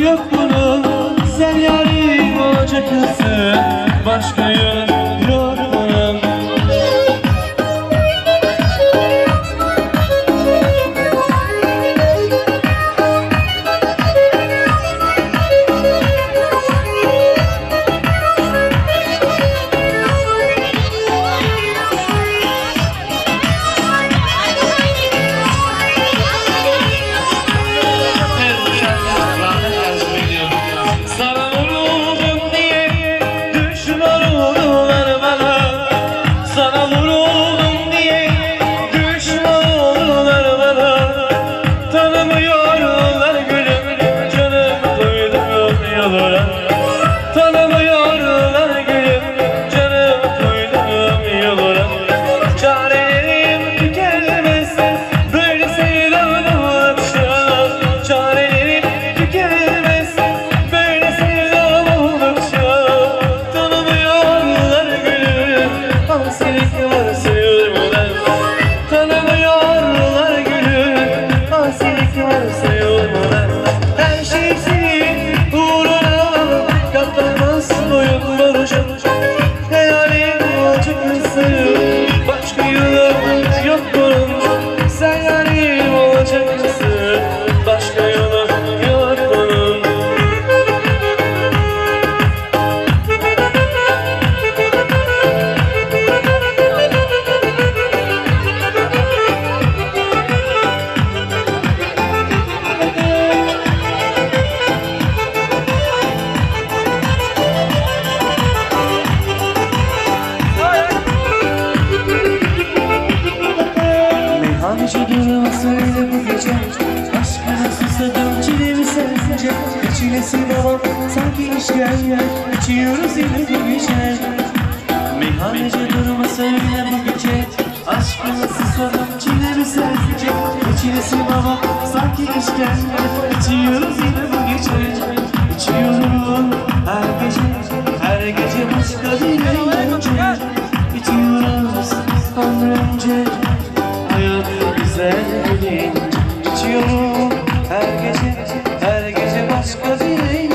Yok bunun Sen yarim olacaksın Başka yönüm demişken İçiyoruz yine bu gece. Meyhaneci durma söyle bu gece. Aşkını susalım çilemize İçilesi baba sanki işkence İçiyoruz yine bu gece. İçiyorum her gece Her gece başka bir başka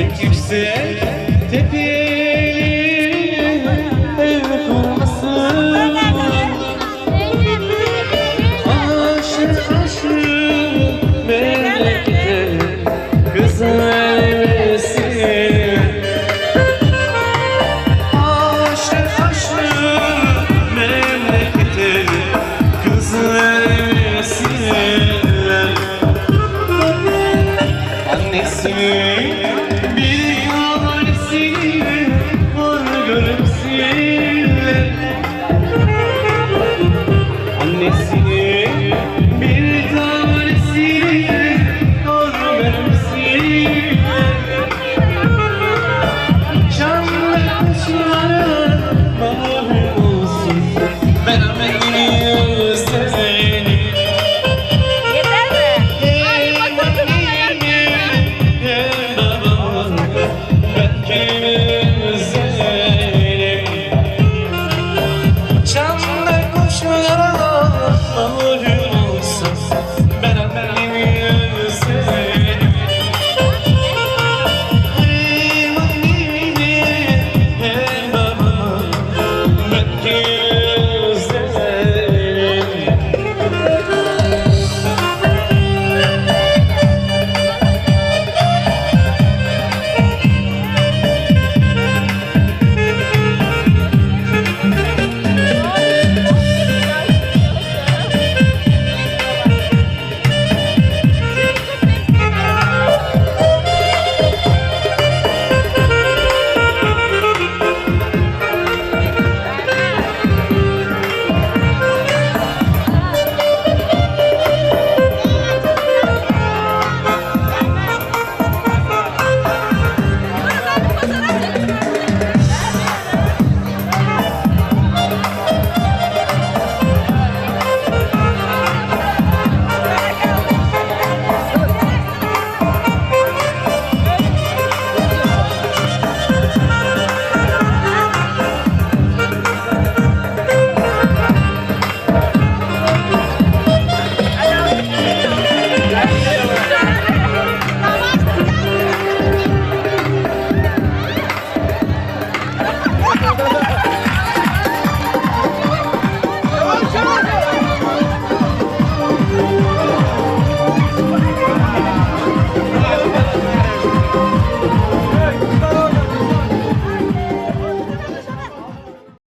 Yüksek yüksek tepeye. nesse